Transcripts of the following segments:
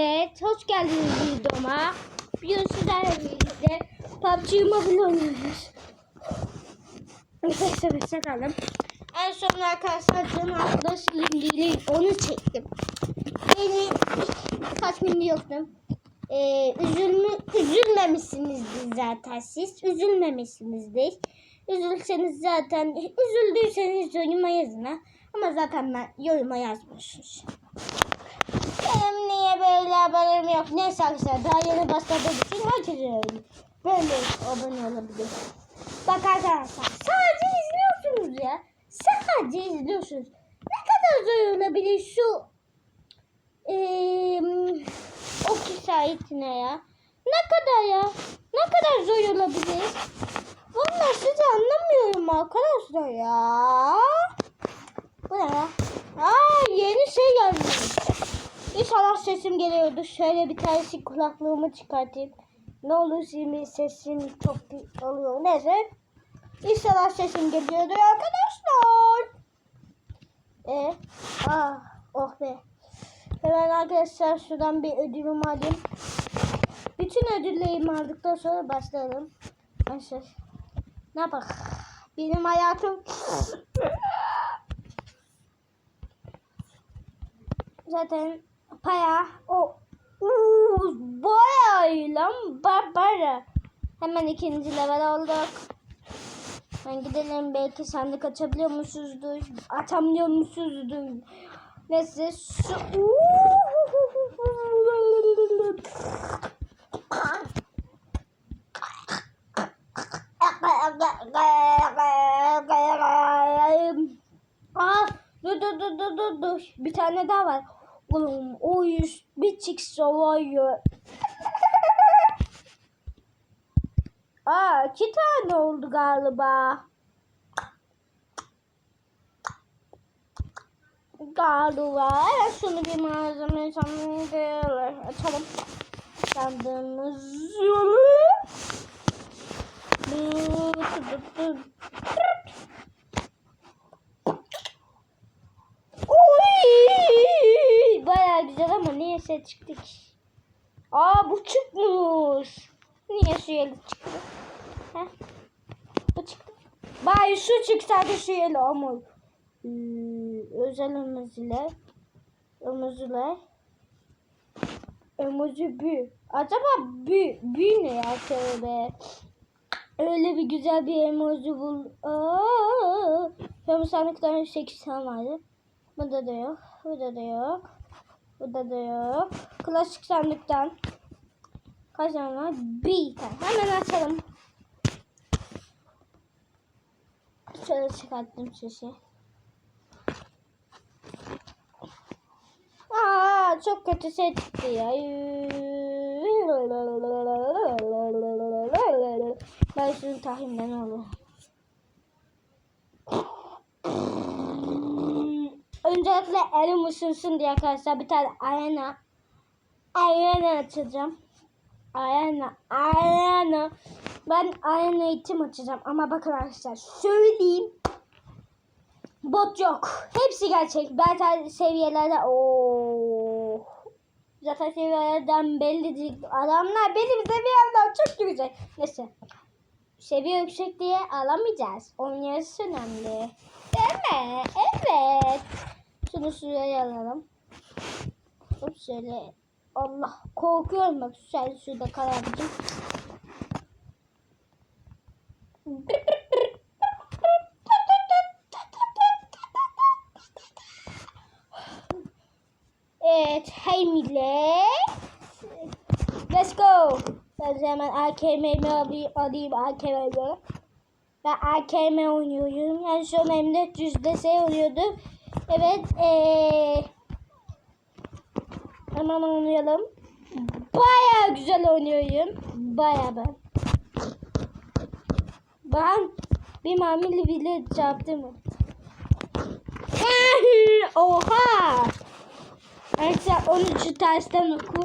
millet. Hoş geldiniz videoma. Bugün sizlerle birlikte PUBG Mobile oynuyoruz. Nefes nefese kaldım. En son arkadaşlar canım arkadaş indiğini onu çektim. Beni kaç gündür yoktum. Ee, üzülme, üzülmemişsinizdir zaten siz. Üzülmemişsinizdir. Üzülseniz zaten, üzüldüyseniz yoruma yazın ha. Ama zaten ben yoruma yazmışsınız. Benim niye böyle haberim yok? Neyse arkadaşlar daha yeni başladığım için öyle. Böyle abone olabilir. Bak arkadaşlar sadece izliyorsunuz ya. Sadece izliyorsunuz. Ne kadar zor olabilir şu eee okul sahitine ya. Ne kadar ya? Ne kadar zor olabilir? Vallahi sizi anlamıyorum arkadaşlar ya. Bu ne ya? Aa yeni şey gelmiş. İnşallah sesim geliyordu. Şöyle bir tanesi kulaklığımı çıkartayım. Ne olur şimdi sesim çok oluyor. Neyse. İnşallah sesim geliyordu arkadaşlar. E, ah, oh be. Hemen arkadaşlar şuradan bir ödülümü alayım. Bütün ödüllerimi aldıktan sonra başlayalım. Arkadaşlar. Ne yapalım? Benim hayatım zaten paya o uuu lan barbara. Hemen ikinci level olduk. Ben gidelim belki sandık açabiliyor musunuzdur? Açamıyor musunuzdur? Neyse şu... Aa, dur dur dur dur dur. Bir tane daha var. Oğlum o yüz var ya. Aa iki tane oldu galiba. Galiba. Evet şunu bir malzeme sandığı açalım. Sandığımız. Oy! Bayağı güzel ama niye ses çıktı ki? Aa bu çıkmış. Niye şu yeli çıktı? Heh. Bu çıktı. Bari şu çıksaydı şu yeli ama. Ee, özel emojiler. Emojiler. Emoji büyü. Acaba büyü, büyü ne ya tövbe. Öyle bir güzel bir emoji bul. Aa, hem sandıkların 8 tane vardı. Burada da yok. Burada da yok. Burada da yok. Klasik sandıktan kaç tane var? Bir tane. Hemen açalım. Şöyle çıkarttım sesi. Aa, çok kötü ses çıktı ya. Ben şunu tahminden olur. Elim ısınsın diye arkadaşlar bir tane arena arena açacağım. Arena, arena. Ben arena eğitim açacağım ama bakın arkadaşlar söyleyeyim. Bot yok. Hepsi gerçek. Zaten seviyelerde o Zaten seviyelerden belli. Adamlar benim seviyemden çok güzel. Neyse. Seviye yüksek diye alamayacağız. Onun yarısı önemli. Değil mi? Evet. Şunu suya alalım. Hop şöyle. Allah korkuyorum bak sen şurada kararcığım. Evet, hey millet. Let's go. Ben hemen AKM'mi alayım, alayım AKM'mi. Ben AKM oynuyorum. Yani şu an M400'de şey oluyordu. Evet, ee, hemen oynayalım. Baya güzel oynuyorum. Baya ben. Ben bir mamili bile çarptım. Oha! Arkadaşlar 13'ü tersten oku.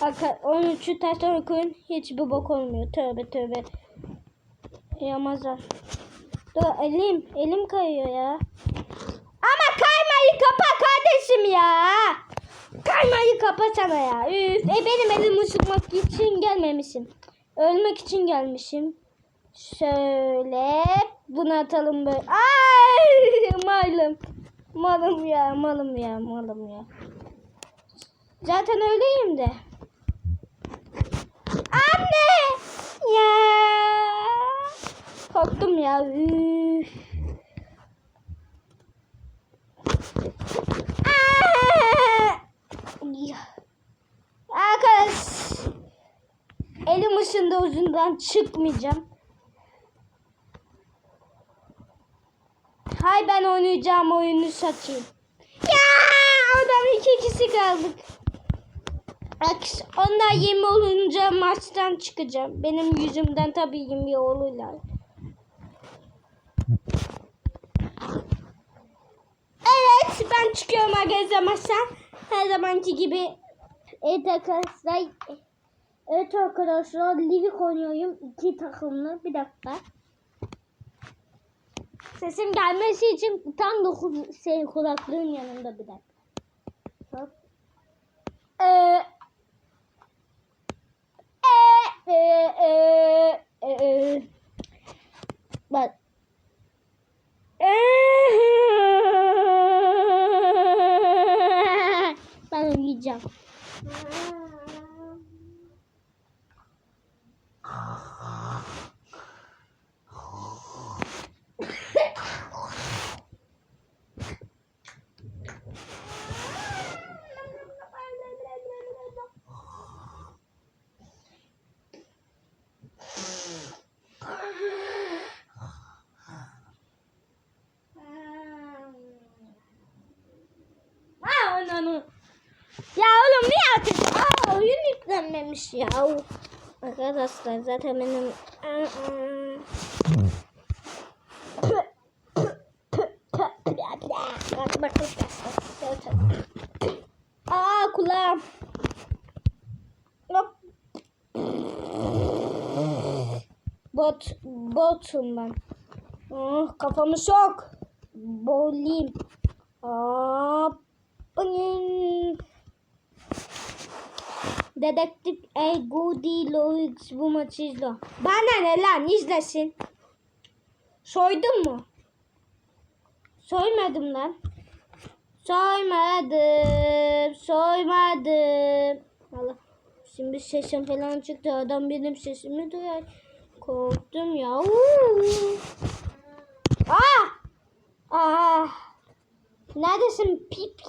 Bakın 13'ü tersten okuyun. Hiçbir bok olmuyor. Tövbe tövbe. Yamazlar. Dur elim. Elim kayıyor ya. Ama kapa kardeşim ya. Kaymayı kapatsana ya. Üf. E benim elim ısıtmak için gelmemişim. Ölmek için gelmişim. Şöyle bunu atalım böyle. Ay malım. Malım ya malım ya malım ya. Zaten öyleyim de. Anne! Ya! Korktum ya. Üf. Aa! Ya. Arkadaş. Elim ucundan çıkmayacağım. Hay ben oynayacağım oyunu satayım. Ya! Oradan iki kişi kaldık. Onlar 20 olunca maçtan çıkacağım. Benim yüzümden tabii 20 olurlar. Evet ben çıkıyorum arkadaşlar maçtan. Her zamanki gibi. Evet arkadaşlar. Evet arkadaşlar Livik oynuyorum. iki takımlı. Bir dakika. Sesim gelmesi için tam dokuz şey, kulaklığın yanında bir dakika. Hop. Ee, e, e, e, e, e. Bak. Ben oynayacağım. Aa, onu, onu. Ya oğlum niye atıyorsun? Aa oyun yüklenmemiş ya. Arkadaşlar zaten benim... Bak bak bak. Aa kulağım. Hop. Bot, botum ben. Oh, kafamı sok. Boğulayım. Hop. Dedektif Egudi Loix bu maçı izle. Bana ne lan izlesin. Soydun mu? Soymadım lan. Soymadım. Soymadım. Allah. Şimdi sesim falan çıktı. Adam benim sesimi duyar. Korktum ya. Ah! Ah! Neredesin pip?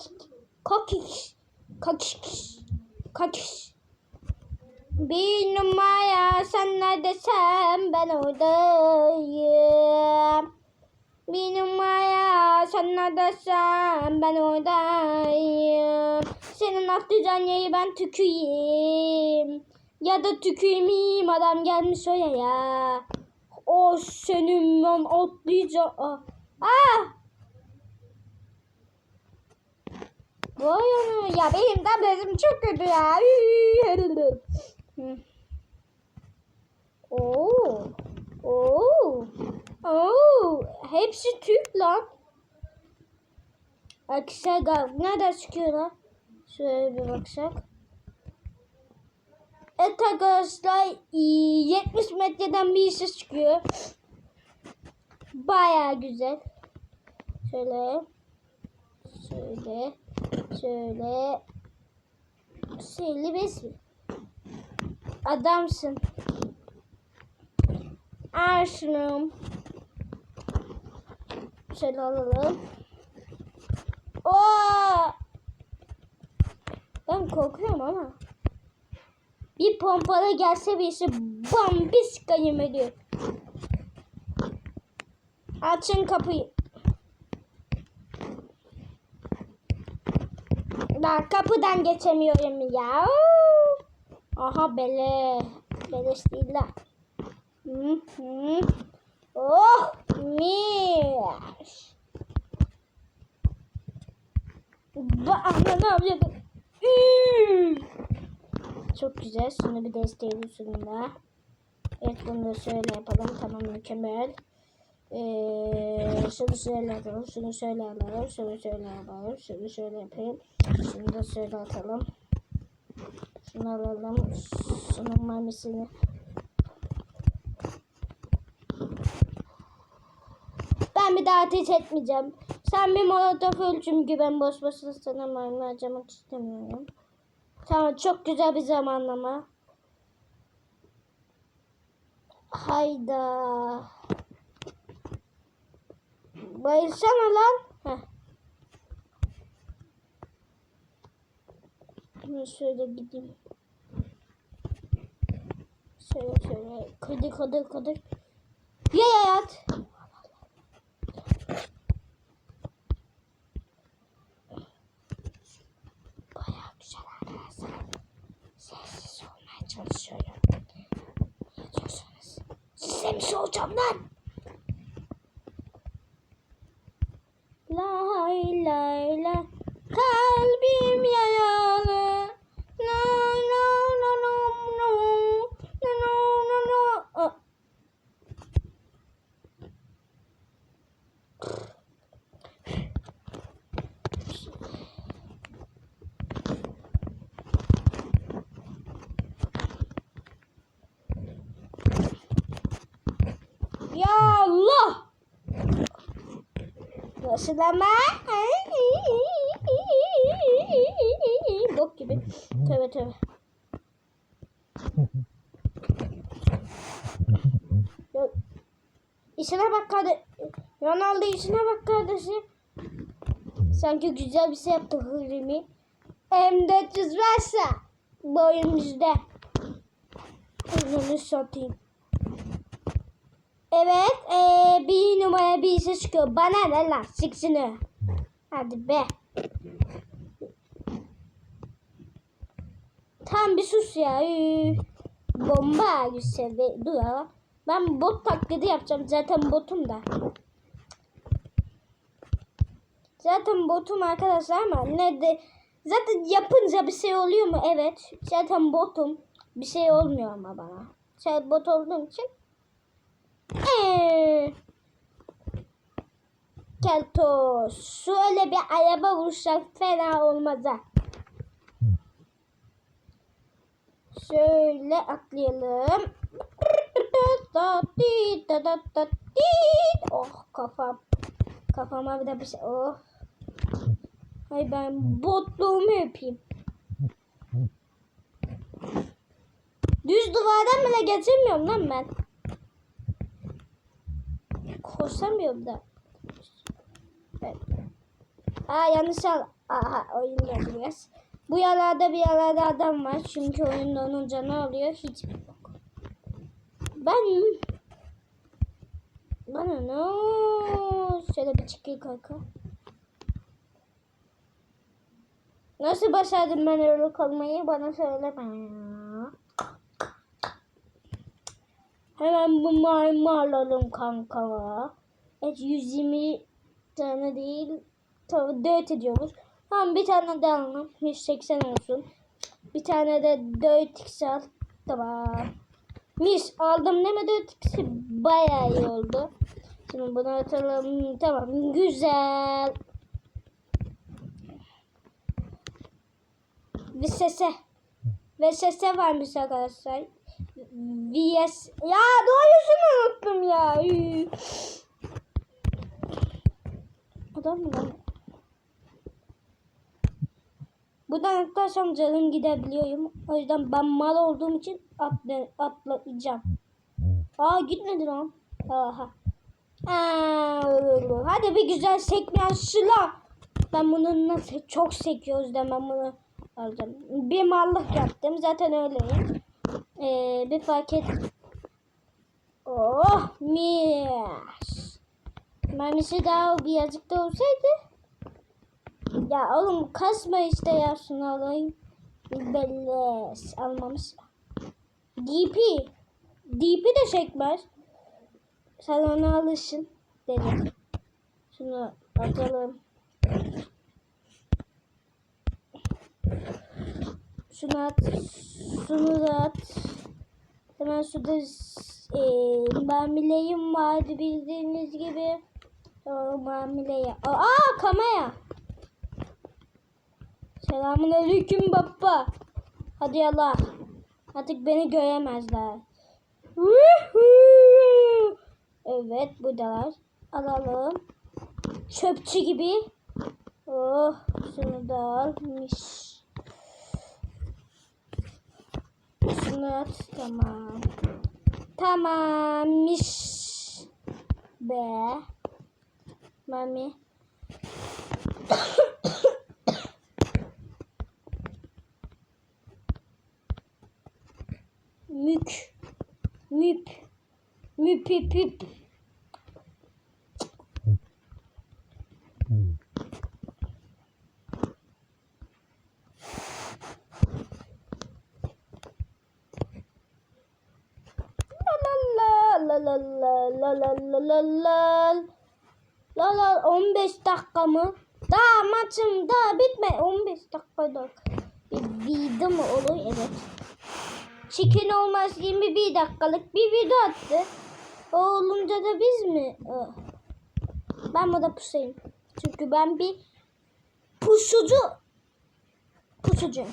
Kokiş. Kokiş. Kokiş. Bir numara sen neredesin ben oradayım. Bir numara sen neredesin ben oradayım. Senin atlayacağın yeri ben tüküreyim. Ya da tükürmeyeyim adam gelmiş oraya ya. O senin ben atlayacağım. Ah. ah! Bu oyunu ya benim tabletim çok kötü ya. Hı. Oo. Oo. Oo. Hepsi Türk lan. Arkadaşlar nereden çıkıyor lan? Şöyle bir baksak. Evet arkadaşlar 70 metreden bir ses çıkıyor. Baya güzel. Şöyle. Şöyle. Şöyle. Şöyle besin. Adamsın. Al şunu. Şöyle alalım. Oo! Ben korkuyorum ama. Bir pompalı gelse birisi bam bir sıkayım ediyor. Açın kapıyı. Ben kapıdan geçemiyorum ya. Aha bele. Beleş değil la. Hı. Oh mis. Ba Ana ne? Üü. Çok güzel. Şimdi bir desteği üstünde. Evet bunu da şöyle yapalım. Tamam mükemmel. Ee, şunu şöyle atalım, şunu şöyle alalım, şunu şöyle alalım, şunu şöyle yapayım. Şunu da şöyle atalım. Şunu alalım, şunun mermisini. Ben bir daha ateş etmeyeceğim. Sen bir molotof öl çünkü ben boş boşuna sana mermi harcamak istemiyorum. Tamam çok güzel bir zamanlama. Hayda. Bayılsana lan. Heh. Şöyle gideyim. Şöyle şöyle kıdık kıdık kıdık. Ye yat. Nasıl ama? Bok gibi. Tövbe tövbe. İşine bak kardeş. Ronaldo işine bak kardeşim. Sanki güzel bir şey yaptı Hırimi. M400 varsa bu oyun bizde. Satayım. Evet, bir numara bir ses çıkıyor. Bana ne lan, siksini. Hadi be. Tam bir sus ya. Bomba güzel. Dur ya. Ben bot taklidi yapacağım. Zaten botum da. Zaten botum arkadaşlar ama ne de zaten yapınca bir şey oluyor mu? Evet. Zaten botum. Bir şey olmuyor ama bana. Sen bot olduğum için ee, Kelto. Şöyle bir araba vursak fena olmaz ha. Şöyle atlayalım. Oh kafam. Kafama bir de bir şey. Oh. Hay ben botluğumu yapayım. Düz duvardan bile geçemiyorum lan ben. Koşamıyorum da. Evet. Aa yanlış al. Aha oyunda biraz. Bu yalarda bir yalarda adam var. Çünkü oyunda onun canı oluyor. Hiç yok. Ben bana ne? Şöyle bir çıkayım kanka. Nasıl başardım ben öyle kalmayı bana söyleme. Hemen bu maymu kanka. Evet 120 tane değil. Tabii 4 ediyoruz. Tamam bir tane de alalım. 180 olsun. Bir tane de 4 x al. Tamam. Mis aldım değil mi 4 x'i? Bayağı iyi oldu. Şimdi bunu atalım. Tamam güzel. Bir sese. Ve sese varmış arkadaşlar. VS. Ya doğrusunu unuttum ya. Adam mı? Buradan atlarsam canım gidebiliyorum. O yüzden ben mal olduğum için atla, atlayacağım. Aa gitmedi lan. Aha. Aa, hadi bir güzel sekmeyen şıla. Ben bunu nasıl çok sekiyoruz da ben bunu alacağım. Bir mallık yaptım. Zaten öyleyim. Ee, bir paket. Oh mis. Mermisi daha birazcık da olsaydı. Ya oğlum kasma işte ya şunu alayım. Belles almamış. DP. DP de çekmez. Sen ona alışın dedim. Şunu atalım. Şunu at. Şunu da at. Hemen şurada Ee, mamileyim vardı bildiğiniz gibi. O mamileye. Aa kamera. Selamun aleyküm baba. Hadi yallah. Artık beni göremezler. Evet buradalar. Alalım. Çöpçü gibi. Oh şunu da almış. Şunu at tamam. Tamammış. Be. Mami. Mük. Müp. Müpüpüp. La la la la la la la la la la la 15 dakika mı? Daha maçım daha bitme 15 dakikada bir video mu olur? Evet. Chicken olmaz 21 dakikalık bir video attı. O olunca da biz mi? Ah. Ben burada pusayım. Çünkü ben bir pusucu pusucuyum.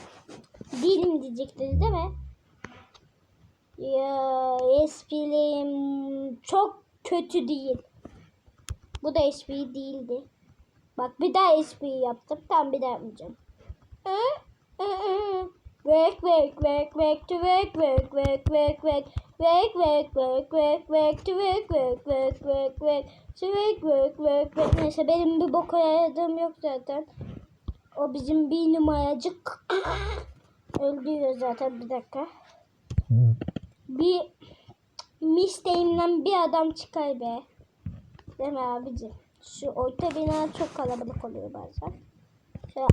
Değilim diyecekleri değil mi? Ya esprim çok kötü değil. Bu da espri değildi. Bak bir daha espri yaptım. Tamam bir daha yapmayacağım. Work work work work to work work work work work work work work work work to work work work work work to work work work work neyse benim bir boka yaradığım yok zaten. O bizim bir numaracık. Öldürüyor zaten bir dakika. Bir misteğimden bir adam çıkar be. Değil mi abicim? Şu orta bina çok kalabalık oluyor bazen. Şöyle.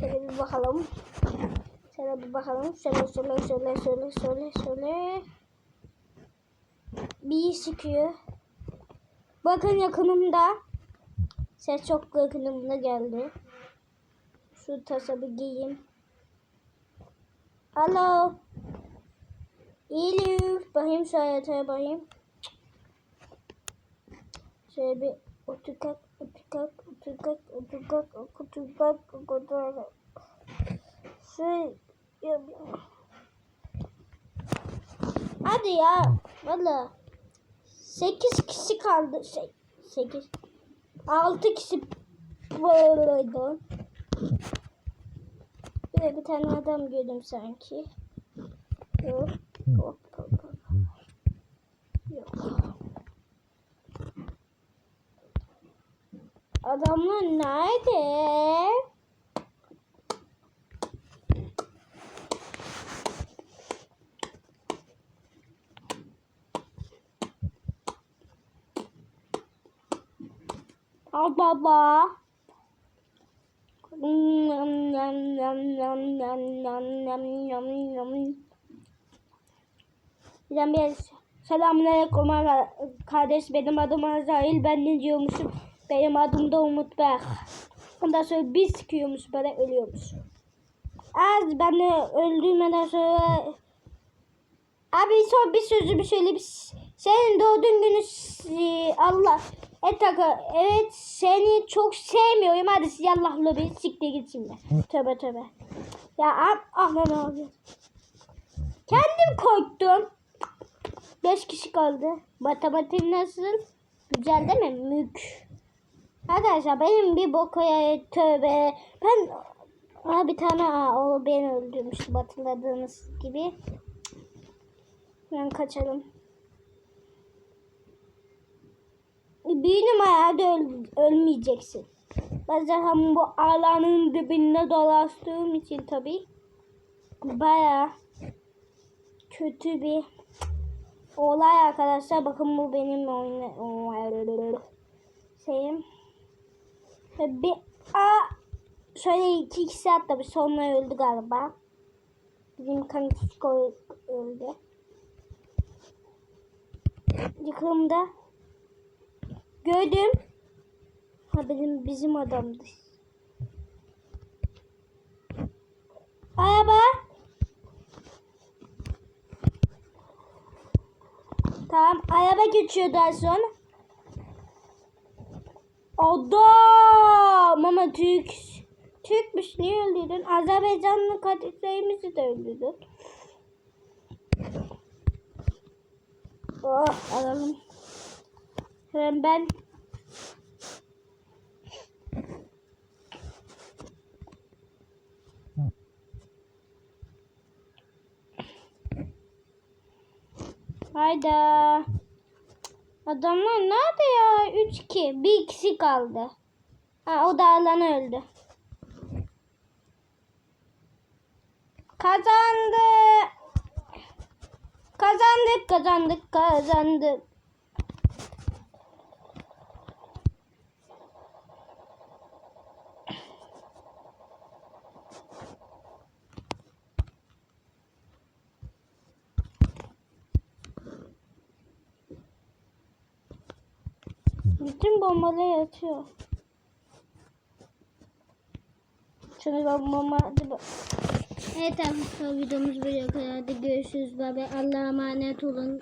Şöyle bir bakalım. Şöyle bir bakalım. Şöyle şöyle şöyle şöyle şöyle şöyle. Bir sıkıyor. Bakın yakınımda. Ses çok yakınımda geldi. Şu tasa bir giyeyim. Alo. Elif. Bakayım şu hayataya bakayım. Şöyle bir oturkak, oturkak, oturkak, oturkak, oturkak, oturkak. Şey yapayım. Hadi ya. Valla. Sekiz kişi kaldı. Şey, sekiz. Altı kişi böyle. Bir de bir tane adam gördüm sanki. Yok. Adamlar nerede? Al baba. Yum, yum, yum, yum, yum, yum, yum, yum, yum. Bizden bir selamünaleyküm kardeş benim adım Azrail ben ne diyormuşum benim adım da Umut Berk. Ondan sonra bir sıkıyormuş böyle ölüyormuş. Az beni öldürmeden sonra Abi son bir söyle bir senin doğduğun günü Allah et evet seni çok sevmiyorum hadi yallah bir siktir git şimdi. Tövbe tövbe. Ya ah lan abi. Kendim korktum. Beş kişi kaldı. Matematik nasıl? Güzel değil mi? Mük. Arkadaşlar benim bir bokoya tövbe. Ben Aa, bir tane aa, o beni öldürmüştü hatırladığınız gibi. Ben kaçalım. Bir numarada öl, ölmeyeceksin. Ben bu alanın dibinde dolaştığım için tabi baya kötü bir olay arkadaşlar. Bakın bu benim oyun şeyim. Bir a şöyle iki kişi atlamış sonra öldü galiba. Bizim kanka öldü. Yıkımda gördüm. Ha benim bizim adamdı. Araba. Tamam araba geçiyor daha sonra. Adam ama Türk. Türkmüş niye öldürdün? Azerbaycanlı kardeşlerimizi de öldürdün. Oh alalım. Hemen ben Hayda. Adamlar nerede ya? 3-2. Bir ikisi kaldı. Ha, o da alan öldü. Kazandı. Kazandık, kazandık, kazandık. Bütün bombalar yatıyor. Şunu ben bomba. Evet arkadaşlar videomuz buraya kadar. Görüşürüz. Bye. Allah'a emanet olun.